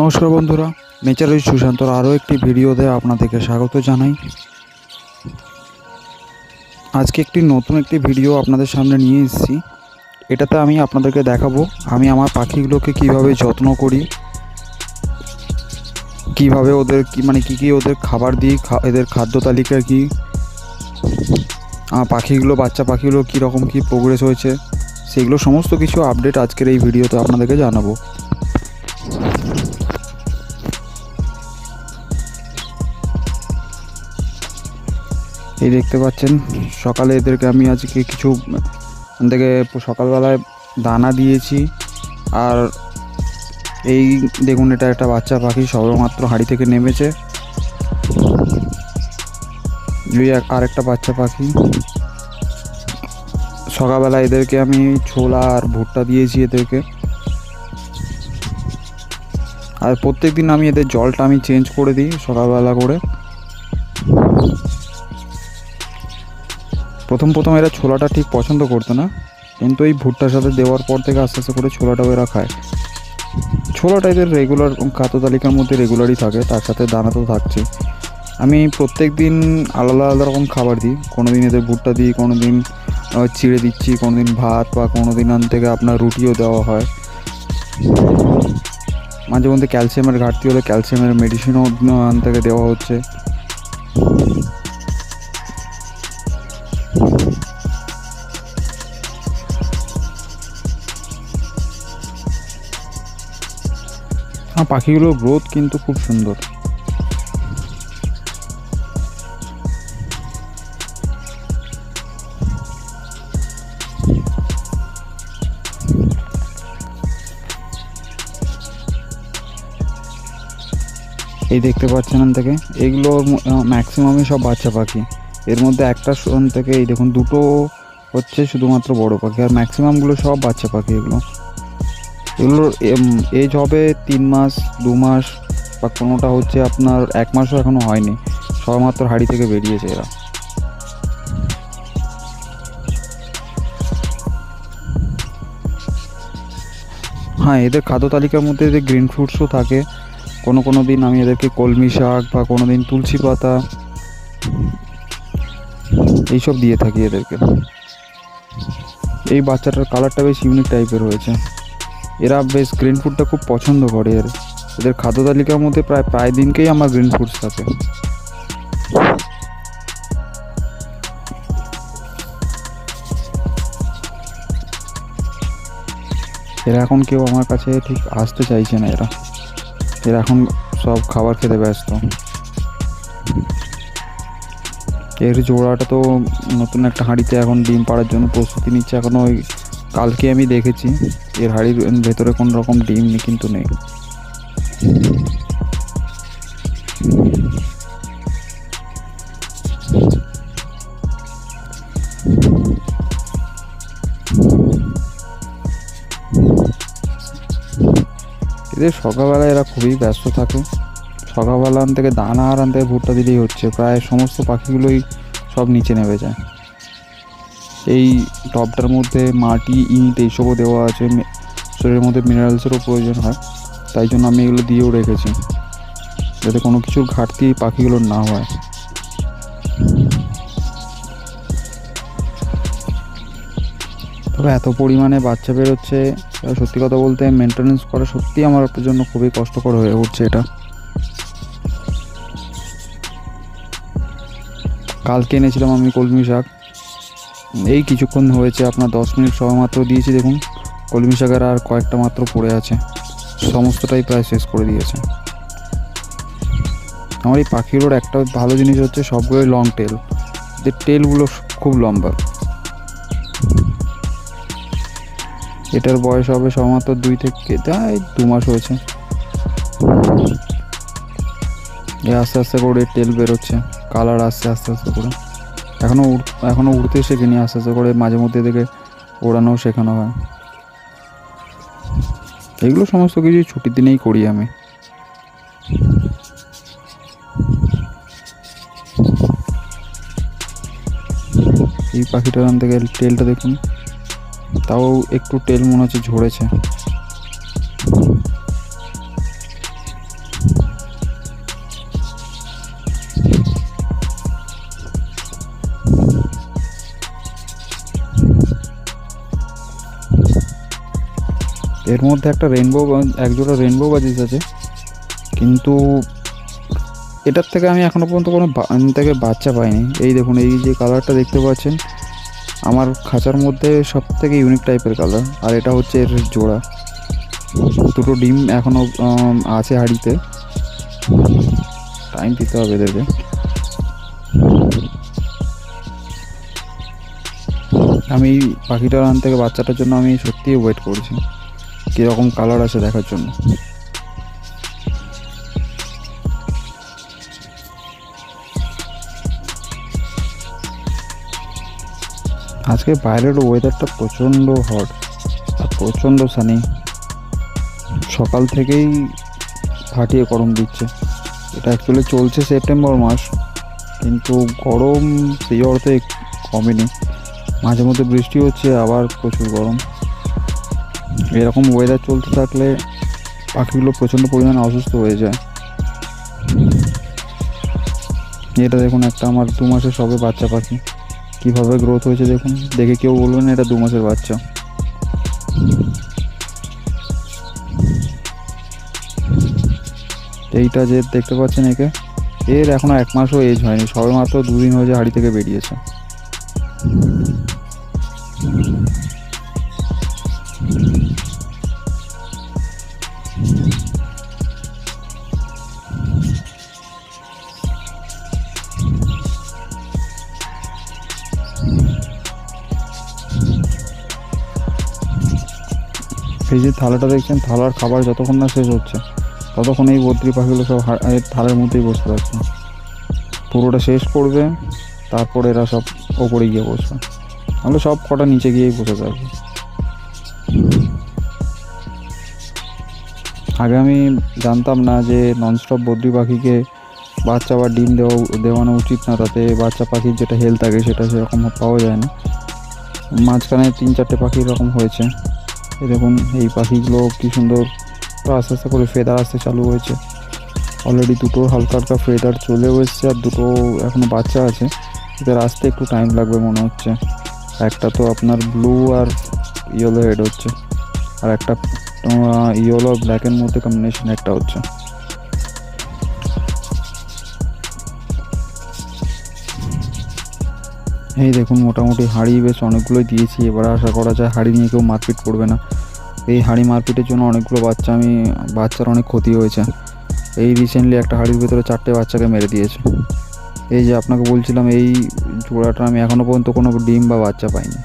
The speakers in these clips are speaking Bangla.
নমস্কার বন্ধুরা নেচারের সুশান্তর আরও একটি ভিডিওতে আপনাদেরকে স্বাগত জানাই। আজকে একটি নতুন একটি ভিডিও আপনাদের সামনে নিয়ে এসেছি। এটাতে আমি আপনাদেরকে দেখাবো, আমি আমার পাখিগুলোকে কীভাবে যত্ন করি, কীভাবে ওদের কি মানে কী কী ওদের খাবার দিই এদের খাদ্য তালিকা কী পাখিগুলো, বাচ্চা পাখিগুলো কীরকম কী প্রোগ্রেস হয়েছে, সেগুলো সমস্ত কিছু আপডেট আজকের এই ভিডিওতে আপনাদেরকে জানাব। এই দেখতে পাচ্ছেন, সকালে এদেরকে আমি আজকে কিছু থেকে সকালবেলায় দানা দিয়েছি। আর এই দেখুন, এটা একটা বাচ্চা পাখি, সবেমাত্র হাঁড়ি থেকে নেমেছে। এই আর একটা বাচ্চা পাখি। সকালবেলা এদেরকে আমি ছোলা আর ভুট্টা দিয়েছি এদেরকে। আর প্রত্যেক দিন আমি এদের জলটা আমি চেঞ্জ করে দিই সকালবেলা করে। প্রথম প্রথম এরা ছোলাটা ঠিক পছন্দ করতো না, কিন্তু এই ভুট্টার সাথে দেওয়ার পর থেকে আস্তে আস্তে করে ছোলাটাও এরা খায়। ছোলাটা এদের রেগুলার খাদ্য তালিকার মধ্যে রেগুলারই থাকে, তার সাথে দানা তো থাকছে। আমি প্রত্যেক দিন আলাদা আলাদা রকম খাবার দিই কোনো দিন এদের ভুট্টা দিই কোনো দিন চিড়ে দিচ্ছি কোনো দিন ভাত বা কোনো দিন আন থেকে আপনার রুটিও দেওয়া হয়। মাঝে মধ্যে ক্যালসিয়ামের ঘাটতি হলে ক্যালসিয়ামের মেডিসিনও আন থেকে দেওয়া হচ্ছে। পাখিগুলোর গ্রোথ কিন্তু খুব সুন্দর। এই দেখতে পাচ্ছেন থেকে? এগুলোর ম্যাক্সিমামই সব বাচ্চা পাখি। এর মধ্যে একটা থেকে এই দেখুন, দুটো হচ্ছে শুধুমাত্র বড় পাখি, আর ম্যাক্সিমামগুলো সব বাচ্চা পাখি এগুলো। এগুলোর এজ হবে তিন মাস, দু মাস, বা কোনোটা হচ্ছে আপনার এক মাসও এখনও হয়নি। সবেমাত্র হাড়ি থেকে বেরিয়েছে এরা। হ্যাঁ এদের খাদ্য তালিকার মধ্যে এদের গ্রিন ফ্রুটসও থাকে, কোনো কোনো দিন আমি এদেরকে কলমি শাক বা কোনো দিন তুলসী পাতা, এইসব দিয়ে থাকি এদেরকে। এই বাচ্চাটার কালারটা বেশ ইউনিক টাইপের হয়েছে। এরা বেশ গ্রিন ফুডটা খুব পছন্দ করে। এর, এদের খাদ্য তালিকার মধ্যে প্রায় প্রায় দিনকেই আমার গ্রিন ফুডস থাকে এরা এখন কেউ আমার কাছে ঠিক আসতে চাইছে না এরা। এরা এখন সব খাবার খেতে ব্যস্ত। এর জোড়াটা তো নতুন একটা হাঁড়িতে এখন ডিম পাড়ার জন্য প্রস্তুতি নিচ্ছে। এখনও ওই কালকে আমি দেখেছি, এর হাঁড়ির ভেতরে কোনো রকম ডিম কিন্তু নেই। এদের সকালবেলা এরা খুবই ব্যস্ত থাকে। সকালবেলা থেকে দানা আর আন থেকে ভুট্টা দিলেই হচ্ছে, প্রায় সমস্ত পাখিগুলোই সব নিচে নেমে যায়। এই টবটার মধ্যে মাটি, ইট এইসবও দেওয়া আছে। শরীরের মধ্যে মিনারেলসেরও প্রয়োজন হয়। তাই জন্য আমি এগুলো দিয়েও রেখেছি। যাতে কোনো কিছুর ঘাটতি এই পাখিগুলোর না হয়। তবে এত পরিমাণে বাচ্চা বেরোচ্ছে সত্যি কথা বলতে মেনটেনেন্স করা সত্যি আমার জন্য খুবই কষ্টকর হয়ে উঠছে এটা। কালকে এনেছিলাম আমি কলমি শাক। এই কিছুক্ষণ হয়েছে, আপনার দশ মিনিট সময় মাত্র দিয়েছি, দেখুন। কলমি শাকের আর কয়েকটা মাত্র পড়ে আছে। সমস্তটাই প্রায় শেষ করে দিয়েছে। আমার এই পাখিগুলোর একটা ভালো জিনিস হচ্ছে, সবগুলোই লং টেল যে টেলগুলো খুব লম্বা। এটার বয়স হবে সবেমাত্র দুই থেকে তাই দু মাস হয়েছে। এ আস্তে আস্তে করে টেল বেরোচ্ছে। কালার আসছে আস্তে আস্তে করে। এখনও এখনও উড়তে শেখেনি আস্তে আস্তে করে মাঝে মধ্যে এদেরকে ওড়ানো শেখানো হয়। এগুলো সমস্ত কিছু ছুটির দিনেই করি আমি। এই পাখিটার আন থেকে টেলটা দেখুন। তাও একটু টেল মনে হচ্ছে ঝরেছে। এর মধ্যে একটা রেনবো একজোড়া রেনবো বাজিস আছে। কিন্তু এটার থেকে আমি এখনও পর্যন্ত কোনো থেকে বাচ্চা পাইনি। এই দেখুন, এই যে কালারটা দেখতে পাচ্ছেন, আমার খাঁচার মধ্যে সব থেকে ইউনিক টাইপের কালার আর এটা হচ্ছে এর জোড়া। দুটো ডিম এখনও আছে হাঁড়িতে। টাইম দিতে হবে এদেরকে। আমি পাখিটার আন থেকে বাচ্চাটার জন্য আমি সত্যিই ওয়েট করছি। কীরকম কালার আছে দেখার জন্য? আজকে বাইরের ওয়েদারটা প্রচণ্ড হট আর প্রচণ্ড সানি সকাল থেকেই ফাটিয়ে গরম দিচ্ছে। এটা অ্যাকচুয়ালি চলছে সেপ্টেম্বর মাস, কিন্তু গরম সেই অর্থে কমেনি। মাঝে মধ্যে বৃষ্টি হচ্ছে, আবার প্রচুর গরম। এরকম ওয়েদার চলতে থাকলে পাখিগুলো প্রচণ্ড পরিমাণে অসুস্থ হয়ে যায়। এটা দেখুন, একটা আমার দু মাসের সবে বাচ্চা পাখি। কীভাবে গ্রোথ হয়েছে দেখুন। দেখে কেউ বলবেন এটা দু মাসের বাচ্চা। এইটা যে দেখতে পাচ্ছেন একে, এর এখনও এক মাসও এজ হয়নি। সবে মাত্র দুদিন হয়েছে হাড়ি থেকে বেরিয়েছে। এই যে থালাটা দেখছেন, থালার খাবার যতক্ষণ না শেষ হচ্ছে, ততক্ষণ এই বদ্রি পাখিগুলো সব থালার মধ্যেই বসে থাকছে পুরোটা শেষ করবে, তারপরে এরা সব ওপরে গিয়ে বসবে। তাহলে সব কটা নিচে গিয়েই বসে থাকবে আগে আমি জানতাম না যে ননস্টপ বদ্রি পাখিকে বাচ্চা বা ডিম দেওয়া দেওয়ানো উচিত না, তাতে বাচ্চা পাখির যেটা হেলথ থাকে সেটা সেরকম পাওয়া যায় না। মাঝখানে তিন চারটে পাখি এরকম হয়েছে। এই দেখুন, এই পাখিগুলো কি সুন্দর আস্তে আস্তে করে ফেদার আসতে চালু হয়েছে। অলরেডি দুটো হালকা হালকা ফেদার চলেও এসছে আর দুটো এখনও বাচ্চা আছে। এদের আসতে একটু টাইম লাগবে মনে হচ্ছে। একটা তো আপনার ব্লু আর ইয়েলো হেড হচ্ছে। আর একটা ইয়েলো ব্ল্যাকের মধ্যে কম্বিনেশন একটা হচ্ছে। এই দেখুন, মোটামুটি হাঁড়ি বেশ অনেকগুলোই দিয়েছি। এবার আশা করা যায় হাঁড়ি নিয়ে কেউ মারপিট করবে না। এই হাঁড়ি মারপিটের জন্য অনেকগুলো বাচ্চা আমি, বাচ্চার অনেক ক্ষতি হয়েছে। এই রিসেন্টলি একটা হাঁড়ির ভেতরে চারটে বাচ্চাকে মেরে দিয়েছে। এই যে আপনাকে বলছিলাম, এই জোড়াটা আমি এখনও পর্যন্ত কোনো ডিম বা বাচ্চা পাইনি।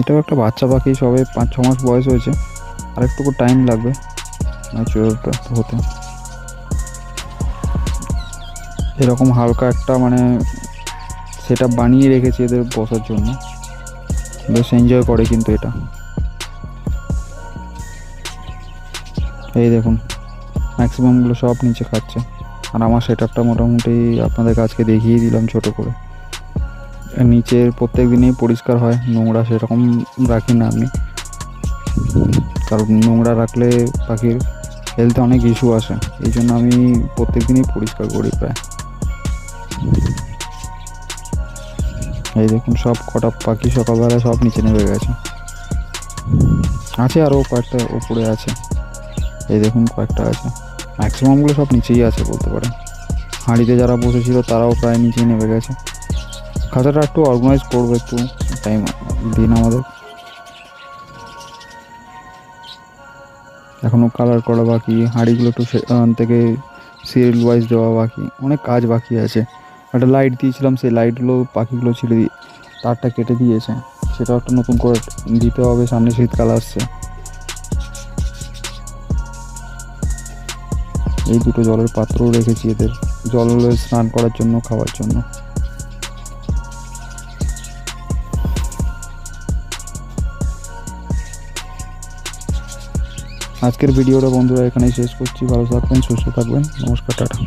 এটাও একটা বাচ্চা পাখি, সবে পাঁচ ছ মাস বয়স হয়েছে। আর একটু টাইম লাগবে। হতে। এরকম হালকা একটা মানে সেটা বানিয়ে রেখেছি এদের বসার জন্য। বেশ এনজয় করে কিন্তু এটা। এই দেখুন ম্যাক্সিমামগুলো সব নিচে খাচ্ছে। আর আমার সেট আপটা মোটামুটি আপনাদের আজকে দেখিয়ে দিলাম ছোট করে। নিচের প্রত্যেক দিনই পরিষ্কার হয়, নোংরা সেরকম রাখি না আমি। কারণ নোংরা রাখলে পাখির হেলথে অনেক ইস্যু আসে, এই জন্য আমি প্রত্যেক দিনই পরিষ্কার করি প্রায়। এই দেখুন, সব কটা পাখি সকালবেলা সব নিচে নেমে গেছে। আছে আরও কয়েকটা উপরে আছে। এই দেখুন, কয়েকটা আছে। ম্যাক্সিমামগুলো সব নিচেই আছে বলতে পারেন। হাঁড়িতে যারা বসেছিল, তারাও প্রায় নিচেই নেমে গেছে। খাতাটা একটু অর্গানাইজ করব একটু টাইম দিন আমাদের। এখনও কালার করা বাকি, হাঁড়িগুলো একটু থেকে সিরিয়াল ওয়াইজ দেওয়া বাকি, অনেক কাজ বাকি আছে। একটা লাইট দিয়েছিলাম, সেই লাইটগুলো পাখিগুলো ছিঁড়ে দিয়ে তারটা কেটে দিয়েছে। সেটাও একটা নতুন করে দিতে হবে, সামনে শীতকাল আসছে। এই দুটো জলের পাত্রও রেখেছি এদের, জল স্নান করার জন্য, খাওয়ার জন্য। আজকের ভিডিওটা বন্ধুরা এখানেই শেষ করছি। ভালো থাকবেন সুস্থ থাকবেন। নমস্কার টাটা।